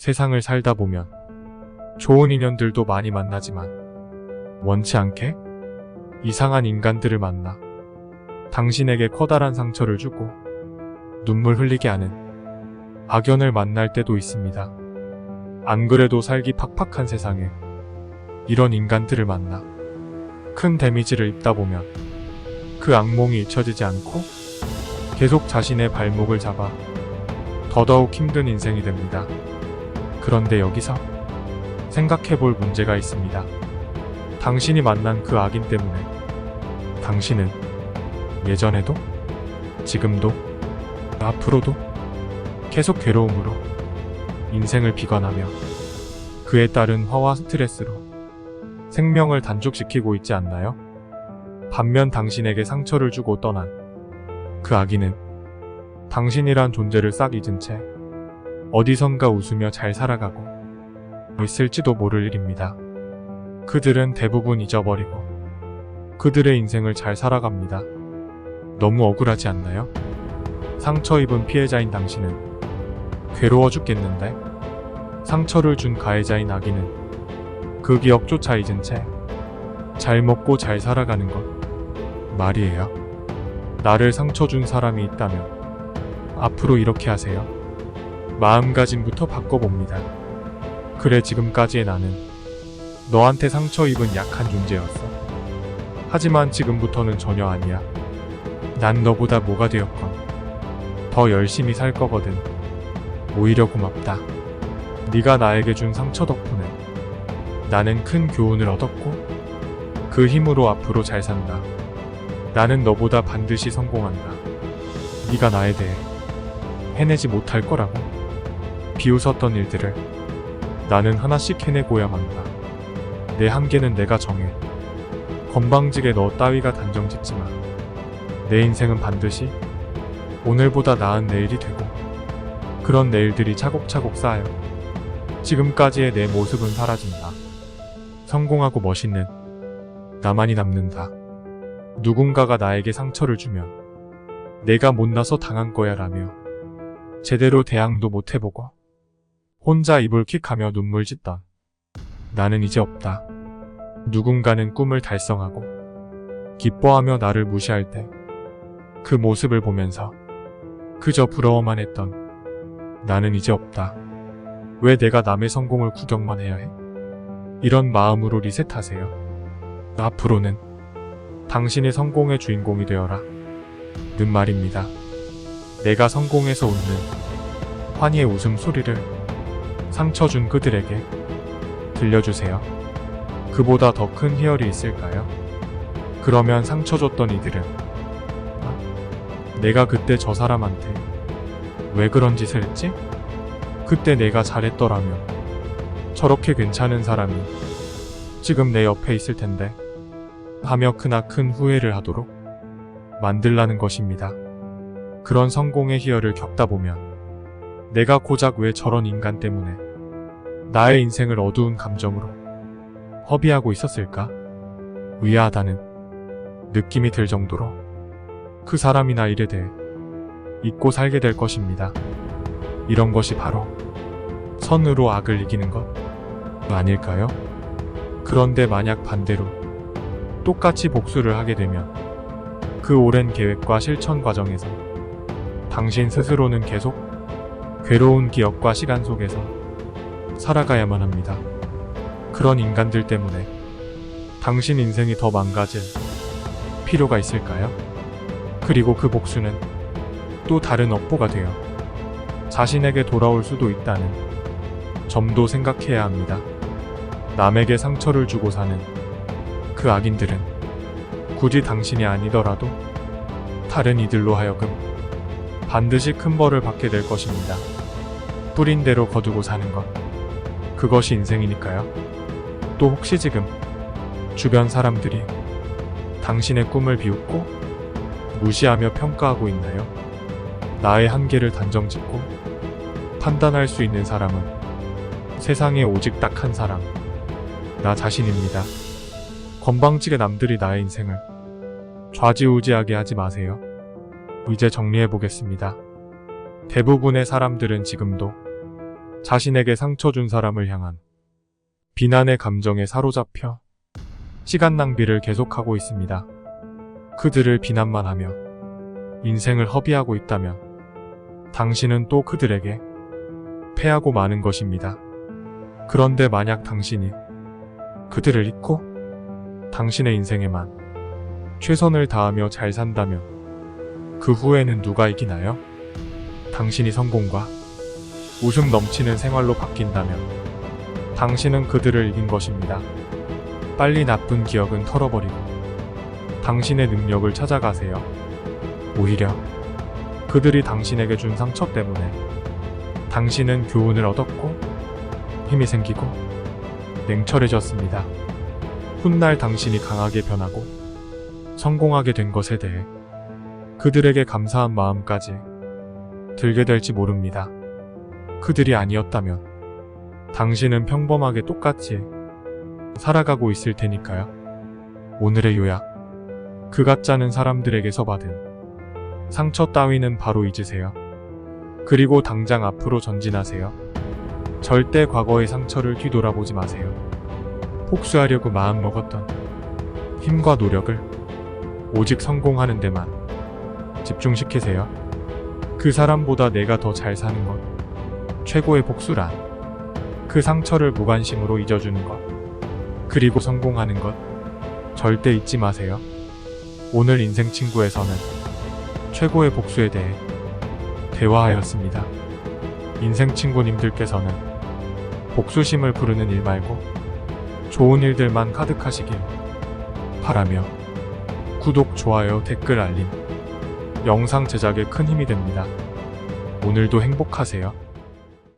세상을 살다 보면 좋은 인연들도 많이 만나지만 원치 않게 이상한 인간들을 만나 당신에게 커다란 상처를 주고 눈물 흘리게 하는 악연을 만날 때도 있습니다. 안 그래도 살기 팍팍한 세상에 이런 인간들을 만나 큰 데미지를 입다 보면 그 악몽이 잊혀지지 않고 계속 자신의 발목을 잡아 더더욱 힘든 인생이 됩니다. 그런데 여기서 생각해 볼 문제가 있습니다. 당신이 만난 그 악인 때문에 당신은 예전에도 지금도 앞으로도 계속 괴로움으로 인생을 비관하며 그에 따른 화와 스트레스로 생명을 단축시키고 있지 않나요? 반면 당신에게 상처를 주고 떠난 그 아기는 당신이란 존재를 싹 잊은 채 어디선가 웃으며 잘 살아가고 있을지도 모를 일입니다. 그들은 대부분 잊어버리고 그들의 인생을 잘 살아갑니다. 너무 억울하지 않나요? 상처 입은 피해자인 당신은 괴로워 죽겠는데 상처를 준 가해자인 아기는 그 기억조차 잊은 채 잘 먹고 잘 살아가는 것 말이에요. 나를 상처 준 사람이 있다면 앞으로 이렇게 하세요. 마음가짐부터 바꿔봅니다. 그래 지금까지의 나는 너한테 상처 입은 약한 존재였어. 하지만 지금부터는 전혀 아니야. 난 너보다 뭐가 되었건 더 열심히 살 거거든. 오히려 고맙다. 네가 나에게 준 상처 덕분에 나는 큰 교훈을 얻었고 그 힘으로 앞으로 잘 산다. 나는 너보다 반드시 성공한다. 네가 나에 대해 해내지 못할 거라고 비웃었던 일들을 나는 하나씩 해내고야만 한다. 내 한계는 내가 정해. 건방지게 너 따위가 단정 짓지 마. 내 인생은 반드시 오늘보다 나은 내일이 되고 그런 내일들이 차곡차곡 쌓여 지금까지의 내 모습은 사라진다. 성공하고 멋있는 나만이 남는다. 누군가가 나에게 상처를 주면 내가 못나서 당한 거야 라며 제대로 대항도 못 해보고 혼자 입을 킥하며 눈물 짓던 나는 이제 없다. 누군가는 꿈을 달성하고 기뻐하며 나를 무시할 때 그 모습을 보면서 그저 부러워만 했던 나는 이제 없다. 왜 내가 남의 성공을 구경만 해야 해? 이런 마음으로 리셋하세요. 앞으로는 당신의 성공의 주인공이 되어라. 는 말입니다. 내가 성공해서 웃는 환희의 웃음 소리를 상처 준 그들에게 들려주세요. 그보다 더 큰 희열이 있을까요? 그러면 상처 줬던 이들은 아, 내가 그때 저 사람한테 왜 그런 짓을 했지? 그때 내가 잘했더라면 저렇게 괜찮은 사람이 지금 내 옆에 있을 텐데 하며 크나큰 후회를 하도록 만들라는 것입니다. 그런 성공의 희열을 겪다 보면 내가 고작 왜 저런 인간 때문에 나의 인생을 어두운 감정으로 허비하고 있었을까? 의아하다는 느낌이 들 정도로 그 사람이나 일에 대해 잊고 살게 될 것입니다. 이런 것이 바로 선으로 악을 이기는 것 아닐까요? 그런데 만약 반대로 똑같이 복수를 하게 되면 그 오랜 계획과 실천 과정에서 당신 스스로는 계속 괴로운 기억과 시간 속에서 살아가야만 합니다. 그런 인간들 때문에 당신 인생이 더 망가질 필요가 있을까요? 그리고 그 복수는 또 다른 업보가 되어 자신에게 돌아올 수도 있다는 점도 생각해야 합니다. 남에게 상처를 주고 사는 그 악인들은 굳이 당신이 아니더라도 다른 이들로 하여금 반드시 큰 벌을 받게 될 것입니다. 뿌린 대로 거두고 사는 것. 그것이 인생이니까요. 또 혹시 지금 주변 사람들이 당신의 꿈을 비웃고 무시하며 평가하고 있나요? 나의 한계를 단정 짓고 판단할 수 있는 사람은 세상에 오직 딱 한 사람. 나 자신입니다. 건방지게 남들이 나의 인생을 좌지우지하게 하지 마세요. 이제 정리해 보겠습니다. 대부분의 사람들은 지금도 자신에게 상처 준 사람을 향한 비난의 감정에 사로잡혀 시간 낭비를 계속하고 있습니다. 그들을 비난만 하며 인생을 허비하고 있다면 당신은 또 그들에게 패하고 마는 것입니다. 그런데 만약 당신이 그들을 잊고 당신의 인생에만 최선을 다하며 잘 산다면 그 후에는 누가 이기나요? 당신이 성공과 웃음 넘치는 생활로 바뀐다면 당신은 그들을 이긴 것입니다. 빨리 나쁜 기억은 털어버리고 당신의 능력을 찾아가세요. 오히려 그들이 당신에게 준 상처 때문에 당신은 교훈을 얻었고 힘이 생기고 냉철해졌습니다. 훗날 당신이 강하게 변하고 성공하게 된 것에 대해 그들에게 감사한 마음까지 들게 될지 모릅니다. 그들이 아니었다면 당신은 평범하게 똑같이 살아가고 있을 테니까요. 오늘의 요약. 그 가짜는 사람들에게서 받은 상처 따위는 바로 잊으세요. 그리고 당장 앞으로 전진하세요. 절대 과거의 상처를 뒤돌아보지 마세요. 복수하려고 마음먹었던 힘과 노력을 오직 성공하는 데만 집중시키세요. 그 사람보다 내가 더 잘 사는 것. 최고의 복수란 그 상처를 무관심으로 잊어주는 것. 그리고 성공하는 것. 절대 잊지 마세요. 오늘 인생 친구에서는 최고의 복수에 대해 대화하였습니다. 인생 친구님들께서는 복수심을 부르는 일 말고 좋은 일들만 가득하시길 바라며 구독, 좋아요, 댓글 알림, 영상 제작에 큰 힘이 됩니다. 오늘도 행복하세요.